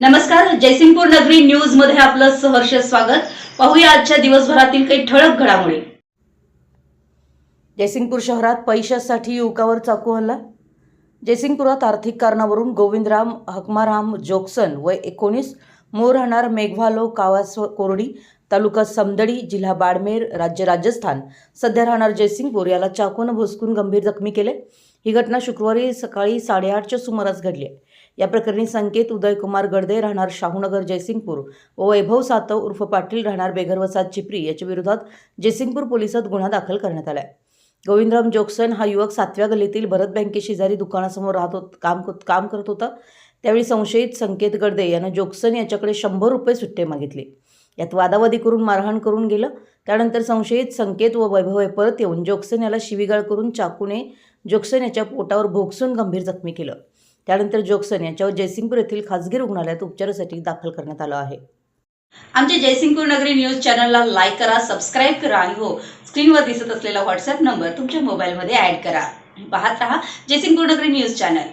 नमस्कार जयसिंगपूर नगरी न्यूजमध्ये आपलं सहर्ष स्वागत. पाहूया आजच्या दिवसभरातील काही ठळक घडामोडी. जयसिंगपूर शहरात पैशासाठी युवकावर चाकू हल्ला? जयसिंगपुरात आर्थिक कारणावरून गोविंदराम हकमाराम जोक्सन वय एकोणीस मूळ राहणार मेघवालो कावास कोरडी तालुका समदडी जिल्हा बाडमेर राज्य राजस्थान. सध्या राहणार जयसिंगपूर याला चाकूनं भुसकून गंभीर जखमी केले. ही घटना शुक्रवारी सकाळी साडेआठच्या सुमारास घडली आहे. या प्रकरणी संकेत उदयकुमार गडदे राहणार शाहूनगर जयसिंगपूर व वैभव सातव उर्फ पाटील राहणार बेघरवसाद चिपरी याच्या विरोधात जयसिंगपूर पोलिसात गुन्हा दाखल करण्यात आला आहे गोविंदराम जोक्सन हा युवक सातव्या गल्लीतील भरत बँकेशेजारी दुकानासमोर राहत होत काम काम करत होता. त्यावेळी संशयित संकेत गडदे यानं जोक्सन याच्याकडे शंभर रुपये सुट्टे मागितले. यात वादावादी करून मारहाण करून गेलं. त्यानंतर संशयित संकेत व वैभव परत येऊन जोक्सन याला शिवीगाळ करून चाकूने जोक्सन याच्या पोटावर भोगसून गंभीर जखमी केलं. त्यानंतर जोक्सन यांच्यावर जयसिंगपूर येथील खासगी रुग्णालयात उपचारासाठी दाखल करण्यात आलं आहे. आमच्या जयसिंगपूर नगरी न्यूज चॅनलला लाईक करा सबस्क्राईब करा आणि हो स्क्रीनवर दिसत असलेला व्हॉट्सअप नंबर तुमच्या मोबाईलमध्ये ऍड करा. पाहत राहा जयसिंगपूर नगरी न्यूज चॅनल.